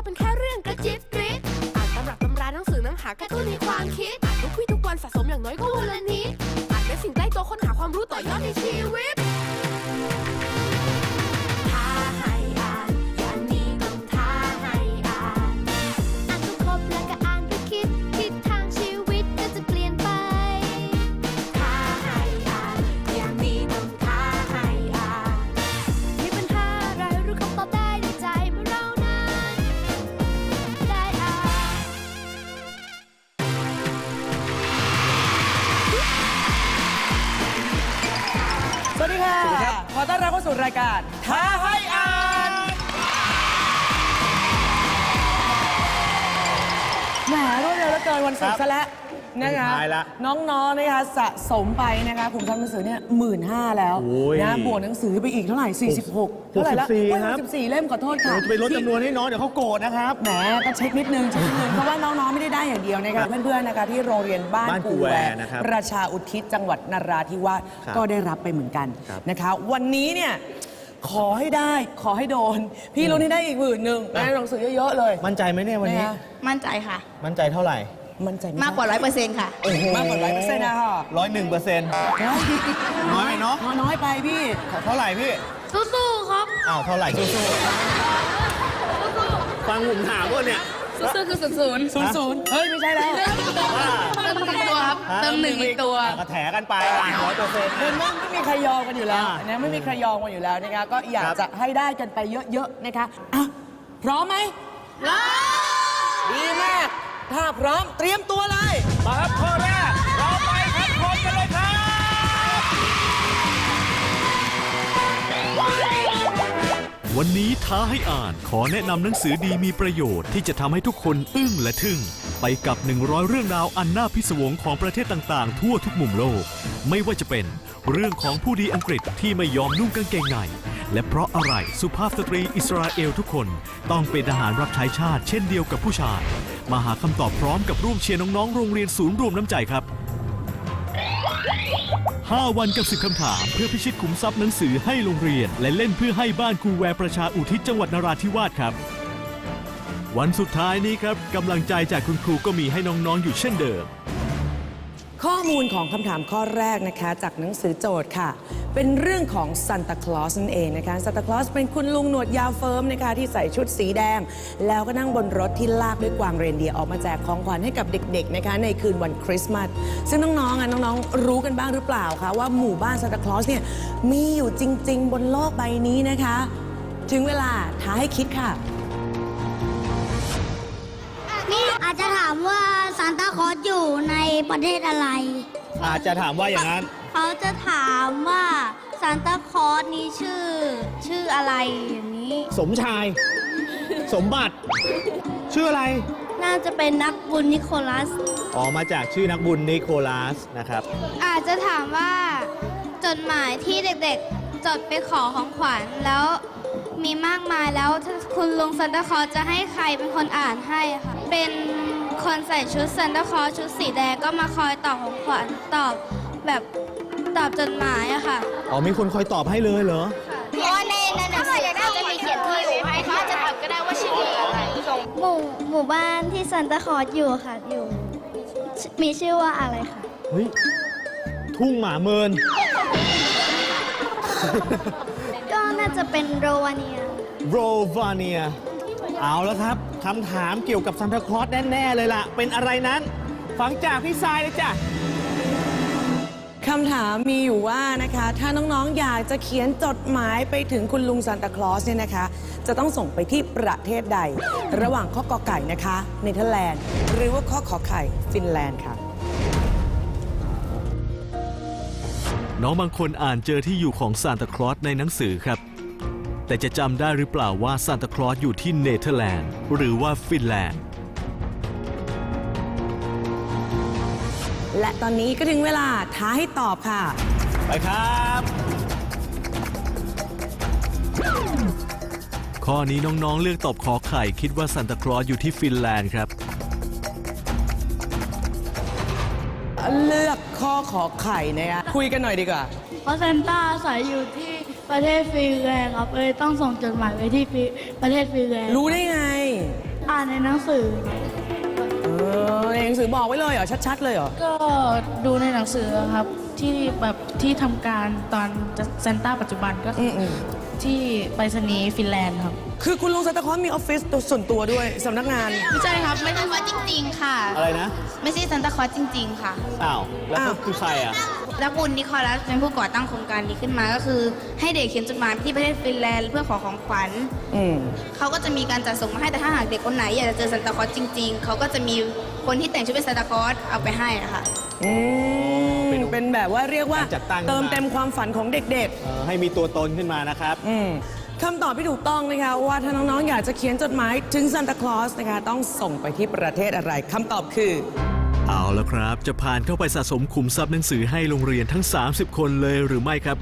ว่าเป็นแค่เรื่องกระจิบกริดอ่านตำรับตำราหนังสือหนังหาการ์ตูนในความคิดอ่านทุกวี่ทุกวันสะสมอย่างน้อยก็วันละนิดอ่านเป็นสิ่งใกล้ตัวค้นหาความรู้ต่อยอดในชีวิต วดเร็วเหลือเกินวันศุกร์ซะแล้วนะคะสุดท้ายละน้องๆนะคะสะสมไปนะคะผมทำหนังสือเนี่ยหมื่นห้าแล้วโอ้ยนะบวกหนังสือไปอีกเท่าไหร่ 46 เท่าไหร่ละ64ครับ64เล่มขอโทษค่ะเราจะไปลดจำนวนให้น้องเดี๋ยวเขาโกรธนะครับ แหมก็เช็คนิดนึงเช็คนิดนึงเพราะว่าน้อง ๆ ไม่ได้ได้อย่างเดียวนะคะเพื่อน ๆ นะคะที่โรงเรียนบ้านบ้านกูกูแวแวร์นะครับประชาอุทิศจังหวัดนราธิวาสครับก็ได้รับไปเหมือนกันครับนะคะ วันนี้เนี่ยขอให้ได้ขอให้โดน พี่ลุ้นให้ได้อีกหมื่นหนึ่งได้หนังสือเยอะ ๆ เลยมั่นใจไหมเนี่ยวันนี้ะคะมั่นใจค่ะ มั่นใจเท่าไหร่ มั่นใจไหมากกว่าร้อยเปอร์เซ็นต์ค่ะโอ้โหมากกว่าร้อยเปอร์เซ็นต์นะคะร้อยหนึ่งเปอร์เซ็นต์น้อยไปเนอะน้อยไปพี่เท่าไหร่พี่สู้ๆครับอ้าวเท่าไหร่สู้ๆฟังผมถามว่าเนี่ยสู้ๆคือศูนย์ศูนย์ศูนย์ศูนย์เฮ้ย ไม่ใช่แล้ว เติมหนึ่งตัวครับ เติมหนึ่งอีกตัวก็แถกันไปร้อยเปอร์เซ็นต์เห็นไหมไม่มีใครยอมกันอยู่แล้วอ่านะไม่มีใครยอมกันอยู่แล้วนะคะก็อยากครับจะให้ได้กันไปเยอะๆนะคะอะพร้อมไหมพร้อมดีมาก ถ้าพร้อมเตรียมตัวเลย มาครับข้อแรกเราไปคัดคนกันเลยครับวันนี้ท้าให้อ่านขอแนะนำหนังสือดีมีประโยชน์ที่จะทำให้ทุกคนอึ้งและทึ่ง ไปกับ 100 เรื่องราวอันน่าพิศวงของประเทศต่างๆ ทั่วทุกมุมโลก ไม่ว่าจะเป็น เรื่องของผู้ดีอังกฤษที่ไม่ยอมนุ่งกางเกงใน และเพราะอะไรสุภาพสตรีอิสราเอลทุกคนต้องเป็นทหารรับใช้ชาติเช่นเดียวกับผู้ชาย มาหาคำตอบพร้อมกับร่วมเชียร์น้องๆ โรงเรียนศูนย์รวมน้ำใจครับ 5 วันกับ10คำถาม เพื่อพิชิตขุมทรัพย์หนังสือให้โรงเรียน และเล่นเพื่อให้บ้านครูแวประชาอุทิศจังหวัดนราธิวาสครับ วันสุดท้ายนี้ครับกำลังใจจากคุณครูก็มีให้น้องๆอยู่เช่นเดิม ข้อมูลของคำถามข้อแรกนะคะ จากหนังสือโจทย์ค่ะ เป็นเรื่องของซันตาคลอสนั่นเองนะคะซันตาคลอสเป็นคุณลุงหนวดยาวเฟิร์มนะคะ ที่ใส่ชุดสีแดง แล้วก็นั่งบนรถที่ลากด้วยกวางเรนเดียร์ออกมาแจกของขวัญให้กับเด็ก ๆ นะคะ ในคืนวันคริสต์มาสซึ่งน้องๆอะน้องๆ รู้กันบ้างหรือเปล่าคะว่าหมู่บ้านซันตาคลอสเนี่ยมีอยู่จริง ๆ บนโลกใบนี้นะคะ ถึงเวลาท้าให้คิดค่ะาซานตาคลอสอยู่ในประเทศอะไร อาจจะถามว่าอย่างนั้น เขาจะถามว่าซานตาคลอสนี้ชื่อ ชื่ออะไรอย่างนี้ สมชาย สมบัติ ชื่ออะไร น่าจะเป็นนักบุญนิโคลัส อ๋อ มาจากชื่อนักบุญนิโคลัสนะครับ อาจจะถามว่าจดหมายที่เด็กๆ จดไปขอของขวัญแล้วมีมากมายแล้วคุณลุงซันตาคลอสจะให้ใครเป็นคนอ่านให้ค่ะ เป็น คนใส่ชุดซันตาคลอสชุดสีแดงก็มาคอยตอบของขวัญตอบแบบตอบจดหมายอะค่ะอ๋อมีคนคอยตอบให้เลยเหรอ เพราะว่าในในหนังสือเขาจะมีเขียนที่อยู่ให้เขาจะถามก็ได้ว่าชื่ออะไรหมู่หมู่บ้านที่ซันตาคลอสอยู่ค่ะอยู่ มีชื่อว่าอะไรคะเฮ้ยทุ่งหมาเมิน ก็น่าจะเป็นโรวาเนีย โรวาเนีย เอาแล้วครับคำถามเกี่ยวกับซันตาคลอสแน่ ๆ เลยล่ะ เป็นอะไรนั้น ฟังจากพี่ทรายเลยจ้ะ คำถามมีอยู่ว่านะคะ ถ้าน้องๆ อยากจะเขียนจดหมายไปถึงคุณลุงซานตาคลอสเนี่ยนะคะ จะต้องส่งไปที่ประเทศใด ระหว่างข้อกอไก่นะคะเนเธอร์แลนด์ หรือว่าข้อขอไข่ฟินแลนด์ค่ะ น้องบางคนอ่านเจอที่อยู่ของซานตาคลอสในหนังสือครับ แต่จะจำได้หรือเปล่าว่าซานตาคลอสอยู่ที่เนเธอร์แลนด์ หรือว่าฟินแลนด์ และตอนนี้ก็ถึงเวลาท้าให้ตอบค่ะ ไปครับ ข้อนี้น้องๆเลือกตอบขอไข่คิดว่าซานตาคลอสอยู่ที่ฟินแลนด์ครับ เลือกข้อขอไข่นะคะคุยกันหน่อยดีกว่า เพราะซานต้าอาศัยอยู่ที่ ประเทศฟินแลนด์ครับเลยต้องส่งจดหมายไปที่ฟิประเทศฟินแลนด์รู้ได้ไง อ่านในหนังสือ เออในหนังสือบอกไว้เลยเหรอ ชัดๆเลยเหรอ ก็ดูในหนังสือครับ ที่แบบที่ทำการตอนเซนต้าปัจจุบันก็คืออม ที่ไปรษณีย์ฟินแลนด์ครับ คือคุณลุงซานตาคลอสมีออฟฟิศตัวส่วนตัวด้วยสำนักงาน ไม่ใช่ครับ ไม่ใช่คอสจริง ๆ ค่ะ อะไรนะ ไม่ใช่ซันตาคลอสจริง ๆ ค่ะ อ้าว แล้วอ้าว คือใครอะ แล้วคุณนิโคลัสเป็นผู้ก่อตั้งโครงการนี้ขึ้นมา ก็คือ ให้เด็กเขียนจดหมายไปที่ประเทศฟินแลนด์เพื่อขอของขวัญอืม เขาก็จะมีการจัดส่งมาให้แต่ถ้าหากเด็กคนไหนอยากจะเจอซันตาคลอสจริง ๆ เขาก็จะมีคนที่แต่งชุดเป็นซันตาคลอสเอาไปให้อะค่ะ อืมเป็นแบบว่าเรียกว่าการจัดตั้ง เติมขึ้นมาเต็มความฝันของเด็กเอ่อให้มีตัวตนขึ้นมานะครับๆอืมคำตอบที่ถูกต้องนะคะว่าถ้าน้อง ๆ อยากจะเขียนจดหมายถึงซานตาคลอสนะคะ ต้องส่งไปที่ประเทศอะไรคำตอบคือ เอาละครับ จะผ่านเข้าไปสะสมขุมทรัพย์หนังสือให้โรงเรียนทั้ง 30 คนเลยหรือไม่ครับ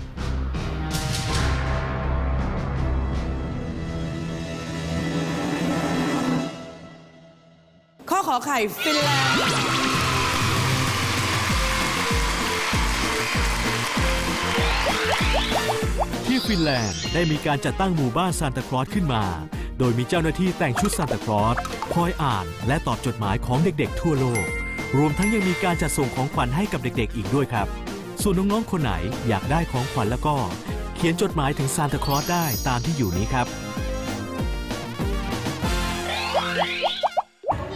ข้อขอไข่ฟินแลนด์ที่ฟินแลนด์ได้มีการจัดตั้งหมู่บ้านซานตาคลอสขึ้นมา โดยมีเจ้าหน้าที่แต่งชุดซานตาคลอสคอยอ่านและตอบจดหมายของเด็กๆทั่วโลก รวมทั้งยังมีการจัดส่งของขวัญให้กับเด็กๆ อีกด้วยครับ ส่วนน้องๆ คนไหนอยากได้ของขวัญแล้วก็ เขียนจดหมายถึงซานตาคลอสได้ตามที่อยู่นี้ครับ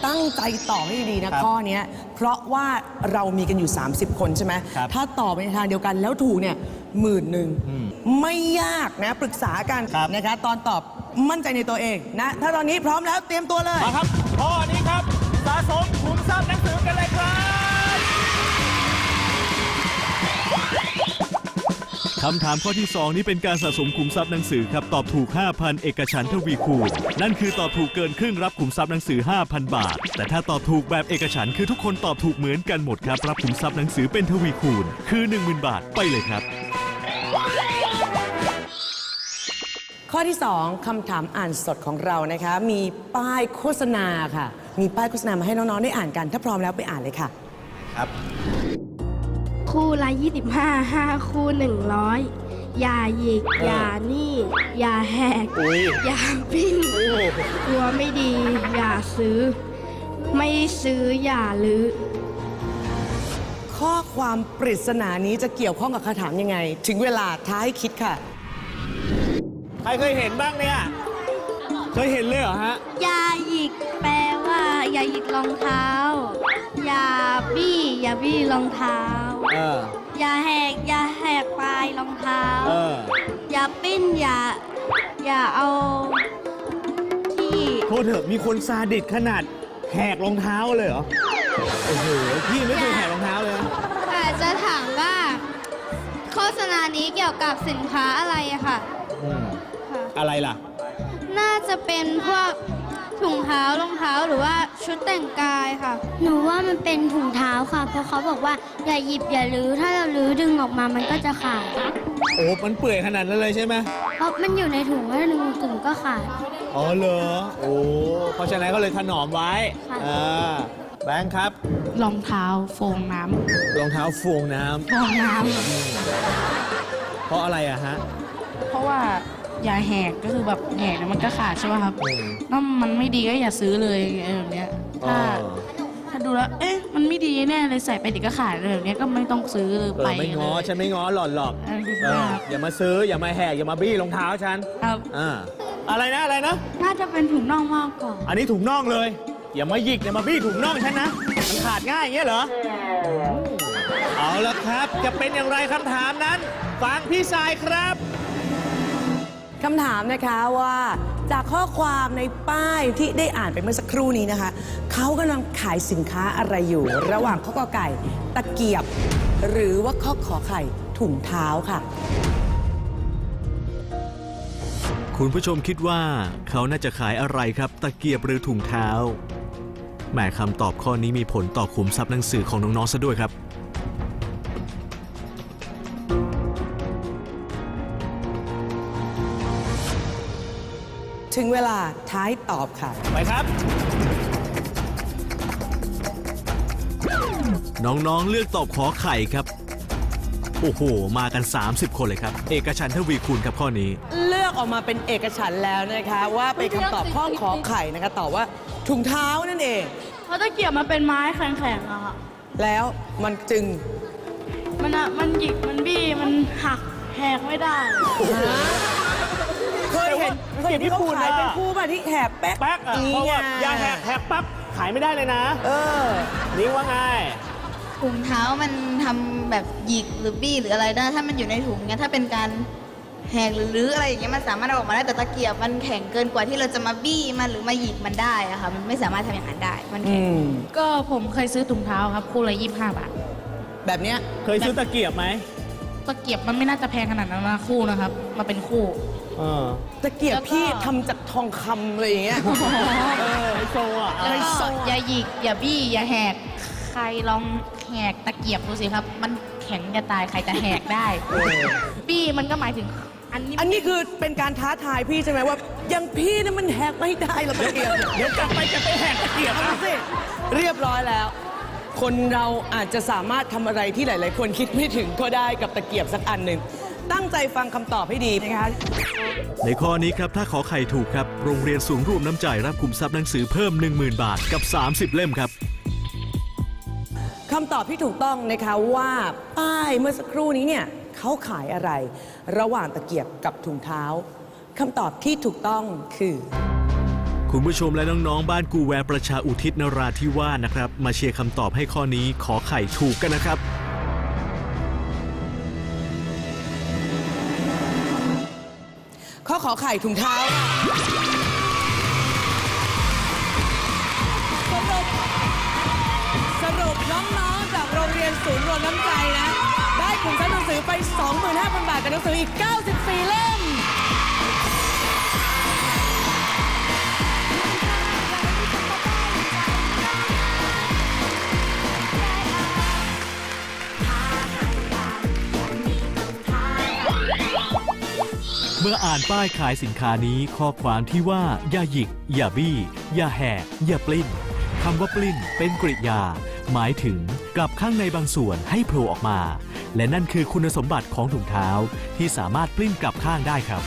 ตั้งใจตอบให้ดีๆครันะบข้อเนี้ยเพราะว่าเรามีกันอยู่ 30 คนใช่ไหม ครับถ้าตอบไปในทางเดียวกันแล้วถูกเนี่ยหมื่นหนึ่งอืมไม่ยากนะปรึกษากันครับ นะคะ ตอนตอบมั่นใจในตัวเองนะ ถ้าตอนนี้พร้อมแล้วเตรียมตัวเลย มาครับข้อนี้ครับสะสมขุมทรัพย์หนังสือกันเลยครับ คำถามข้อที่ 2 นี้เป็นการสะสมขุมทรัพย์หนังสือครับตอบถูก 5,000 เอกฉันท์ทวีคูณนั่นคือตอบถูกเกินครึ่งรับขุมทรัพย์หนังสือ 5,000 บาท แต่ถ้าตอบถูกแบบเอกฉันท์คือทุกคนตอบถูกเหมือนกันหมดครับรับขุมทรัพย์หนังสือเป็นทวีคูณคือ 10,000 บาทไปเลยครับ ข้อที่ 2คำถามอ่านสดของเรานะคะ มีป้ายโฆษณาค่ะ มีป้ายโฆษณามาให้น้อง ๆ ได้อ่านกัน ถ้าพร้อมแล้วไปอ่านเลยค่ะ ครับ คู่ละ25 5 คู่ 100 อย่าหยิก อย่านี่ อย่าแหก อุ้ยอย่าปิ้งกลัวไม่ดี อย่าซื้อ ไม่ซื้ออย่าลือ ข้อความปริศนานี้จะเกี่ยวข้องกับคำถามยังไง ถึงเวลาท้ายคิดค่ะ ใครเคยเห็นบ้างเนี่ย เคยเห็นเลยเหรอฮะ อย่าหยิกแปลว่า อย่าหยิกรองเท้า อย่าบี้อย่าบี้รองเท้า เออ อย่าแหกอย่าแหกปลายรองเท้า เออ อย่าปิ้นอย่าอย่าเอาที่โทษเถอะมีคนซาดิสขนาดแหกรองเท้าเลยเหรอ โอ้โห พี่ไม่เคยแหกรองเท้าเลยนะอาจจะถามว่า โฆษณานี้เกี่ยวกับสินค้าอะไรอะค่ะอืมค่ะ อะไรล่ะ น่าจะเป็นพวก ถุงเท้ารองเท้าหรือว่าชุดแต่งกายค่ะ หนูว่ามันเป็นถุงเท้าค่ะ เพราะเขาบอกว่าอย่าหยิบอย่าลื้อถ้าเราลื้อดึงออกมามันก็จะขาดโอ้มันเปื่อยขนาดนั้นเลยใช่ไหมเพราะมันอยู่ในถุงถ้าดึงถุงก็ขาด อ๋อเหรอโอ้เพราะฉะนั้นก็เลยถนอมไว้ค่ะ อ่าแบงค์ครับรองเท้าโฟองน้ำรองเท้าฟองน้ำฟองน้เพราะอะไรอะฮะำเพราะว่า อย่าแหกก็คือแบบแหกแล้วมันก็ขาดใช่ป่ะครับอืม ถ้ามันไม่ดีก็อย่าซื้อเลยไอ้แบบเนี้ยถ้าอ๋อถ้าดูแล้ว เอ๊ะ มันไม่ดีแน่เลยใส่ไปเดี๋ยวก็ขาดอะไรแบบเนี้ยก็ไม่ต้องซื้อเลยเอไปอไม่ง้อเลย ฉันไม่ง้อหล่อนหรอกอะไรอย่างเอเงี้ยออย่ามาซื้ออย่ามาแหกอย่ามาบี้รองเท้าฉันครับ อ่าอะไรนะอะไรนะ น่าจะเป็นถุงน่องมากกว่า อันนี้ถุงน่องเลย อย่ามาหยิกอย่ามาบี้ถุงน่องฉันนะ มันขาดง่ายอย่างเงี้ยเหรอ เอาละครับ จะเป็นอย่างไรคำถามนั้น ฟังพี่สายครับ คำถามนะคะว่าจากข้อความในป้ายที่ได้อ่านไปเมื่อสักครู่นี้นะคะ เขากำลังขายสินค้าอะไรอยู่ ระหว่างข้อกอไก่ตะเกียบ หรือว่าข้อขอไข่ถุงเท้าค่ะ คุณผู้ชมคิดว่าเขาน่าจะขายอะไรครับ ตะเกียบหรือถุงเท้าแหมคำตอบข้อนี้มีผลต่อขุมทรัพย์หนังสือของน้องๆซะด้วยครับ ถึงเวลาท้ายตอบค่ะ ไปครับ น้องๆ เลือกตอบขอไข่ครับ โอ้โห มากัน 30 คนเลยครับ เอกชันท์ทวีคูณครับข้อนี้ เลือกออกมาเป็นเอกฉันท์แล้วนะคะ ว่าเป็นคำตอบข้อขอไข่นะคะตอบว่าถุงเท้านั่นเองเพราะตะเกียบมันเป็นไม้แข็งๆอะค่ะ แล้วมันจึง มันอะมันหยิก มันบี้ มันหักแหกไม่ได้เคย เห็นเคยเห็นที่เขาขายเป็นคู่ป่ะที่แหกแป๊กแป๊กอะนี่เพราะไงว่าอยาแหกแหกปั๊บขายไม่ได้เลยนะ เออนิ้งว่าไงถุงเท้ามันทำแบบหยิกหรือบี้หรืออะไรได้ ถ้ามันอยู่ในถุงเงี้ยถ้าเป็นการแหกหรือรื้ออะไรอย่างเงี้ยมันสามารถเอาออกมาได้แต่ตะเกียบมันแข็งเกินกว่าที่เราจะมาบี้มันหรือมาหยิกมันได้อะค่ะมันไม่สามารถทำอย่างนั้นได้มันอืแข็งมก็ผมเคยซื้อถุงเท้าครับ คู่ละยี่ห้าบาท แบบเนี้ยเคยซื้อตะเกียบไหม ตะเกียบมันไม่น่าจะแพงขนาดนั้นนะคู่นะครับ มาเป็นคู่เออตะเกียบพี่ทำจากทองคำอะไรอย่างเงี้ยเออไฮโซอะ แล้วก็อย่าหยิกอย่าบี้อย่าแหก ใครลองแหกตะเกียบดูสิครับ มันแข็งจะตายใครจะแหกได้ บี้มันก็หมายถึง อันนี้อันนี้คือเป็นการท้าทายพี่ใช่ไหมว่าอยังพี่นะมันแหกไม่ได้หรอกตะเกียบเนี่ยเดี๋ยวกลับไปจะไปแหกตะเกียบเอานะ สิเรียบร้อยแล้ว คนเราอาจจะสามารถทำอะไรที่หลาย ๆ คนคิดไม่ถึงก็ได้กับตะเกียบสักอันหนึ่ง ตั้งใจฟังคำตอบให้ดีนะคะ ในข้อนี้ครับ ถ้าขอไข่ถูกครับ โรงเรียนสูงรวมน้ำใจรับคุมทรัพย์หนังสือเพิ่ม 10,000 บาทกับ 30 เล่มครับ คำตอบที่ถูกต้องนะคะว่าป้ายเมื่อสักครู่นี้เนี่ยเขาขายอะไร ระหว่างตะเกียบกับถุงเท้าคำตอบที่ถูกต้องคือ คุณผู้ชมและน้องๆ บ้านกูแวร์ประชาอุทิศนราธิวาสนะครับ มาเชียร์คำตอบให้ข้อนี้ขอไข่ถูกกันนะครับ ข้อขอไข่ถุงเท้าสรุปสรุปน้องๆ จากโรงเรียนศูนย์รวมน้ำใจนะ ได้ขุมทรัพย์หนังสือไป 25,000 บาทกับหนังสืออีก 94 เล่ม เมื่ออ่านป้ายขายสินค้านี้ข้อความที่ว่า อย่าหยิก อย่าบี้ อย่าแหก อย่าปลิ้นคำว่าปลิ้นเป็นกริยา หมายถึงกลับข้างในบางส่วนให้โผล่ออกมา และนั่นคือคุณสมบัติของถุงเท้าที่สามารถปลิ้นกลับข้างได้ครับ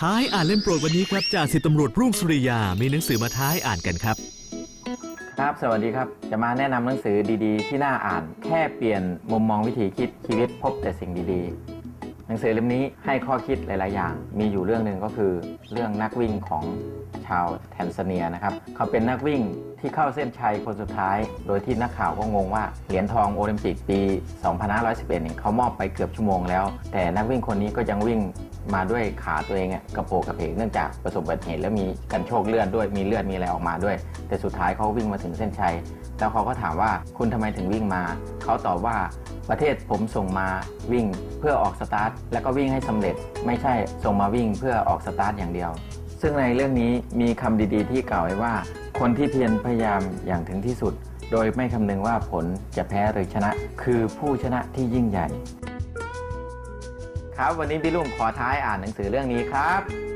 ท้ายอ่านเล่มโปรดวันนี้ครับจากสิบตำรวจรุ่งสุริยา มีหนังสือมาท้ายอ่านกันครับ ครับ สวัสดีครับ จะมาแนะนำหนังสือดีๆ ที่น่าอ่าน แค่เปลี่ยนมุมมองวิธีคิดชีวิตพบแต่สิ่งดีๆ หนังสือเล่มนี้ให้ข้อคิดหลาย ๆ อย่าง มีอยู่เรื่องหนึ่งก็คือเรื่องนักวิ่งของชาวแทนซาเนียนะครับ เขาเป็นนักวิ่งที่เข้าเส้นชัยคนสุดท้าย โดยที่นักข่าวก็งงว่าเหรียญทองโอลิมปิกปี 2511เนี่ยเขามอบไปเกือบชั่วโมงแล้ว แต่นักวิ่งคนนี้ก็ยังวิ่งมาด้วยขาตัวเองกระโปงกระเพกเนื่องจากประสบอุบัติเหตุแล้วมีกันโชคเลือดด้วยมีเลือดมีอะไรออกมาด้วย แต่สุดท้ายเขาวิ่งมาถึงเส้นชัย แล้วเขาก็ถามว่าคุณทำไมถึงวิ่งมา เขาตอบว่าประเทศผมส่งมาวิ่งเพื่อออกสตาร์ทแล้วก็วิ่งให้สำเร็จ ไม่ใช่ส่งมาวิ่งเพื่อออกสตาร์ทอย่างเดียว ซึ่งในเรื่องนี้มีคำดีๆ ที่กล่าวไว้ว่า คนที่เพียรพยายามอย่างถึงที่สุด โดยไม่คำนึงว่าผลจะแพ้หรือชนะ คือผู้ชนะที่ยิ่งใหญ่ ครับวันนี้พี่ลุงขอท้ายอ่านหนังสือเรื่องนี้ครับ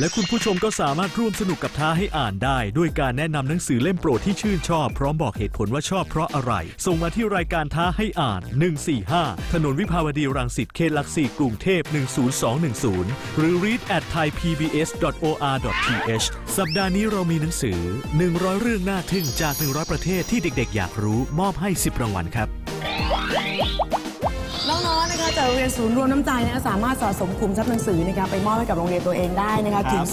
และคุณผู้ชมก็สามารถร่วมสนุกกับท้าให้อ่านได้ ด้วยการแนะนำหนังสือเล่มโปรดที่ชื่นชอบ พร้อมบอกเหตุผลว่าชอบเพราะอะไร ส่งมาที่รายการท้าให้อ่าน 145 ถนนวิภาวดีรังสิตเขตหลักสี่กรุงเทพ 10210 หรือ read at thaipbs.or.th สัปดาห์นี้เรามีหนังสือ 100 เรื่องน่าทึ่งจาก 100 ประเทศที่เด็กๆ อยากรู้มอบให้ 10 รางวัลครับ จากโรงเรียนศูนย์รวมน้ำใจนะคะสามารถสะสมคุมทรัพย์หนังสือนะคะไปมอบให้กับโรงเรียนตัวเองได้นะคะถึง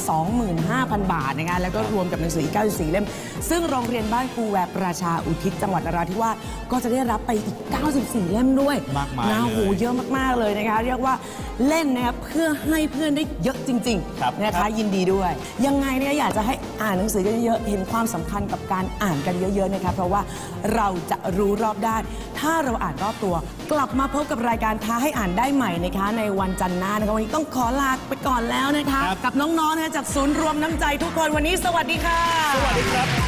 25,000 บาทนะคะแล้วก็รวมกับหนังสืออีก 94 เล่ม ซึ่งโรงเรียนบ้านครูแวบประชาอุทิศจังหวัดนราธิวาสก็จะได้รับไปอีก 94 เล่มด้วยมากมายนะเลย โหเยอะมากๆเลยนะคะ เรียกว่าเล่นนะคะเพื่อให้เพื่อนได้เยอะจริงครับๆนะครัคะ บ ยินดีด้วย ยังไงเนี่ยอยากจะให้อ่านหนังสือกันเยอะๆเห็นความสำคัญกับการอ่านกันเยอะๆนะคะเพราะว่าเราจะรู้รอบด้าน ถ้าเราอ่านรอบตัว กลับมาพบกับรายการท้าให้อ่านได้ใหม่นะคะ ในวันจันทร์หน้านะคะวันนี้ต้องขอลาไปก่อนแล้วนะคะ กับน้องๆนะคะจากศูนย์รวมน้ำใจทุกคนวันนี้สวัสดีค่ะ สวัสดีครับ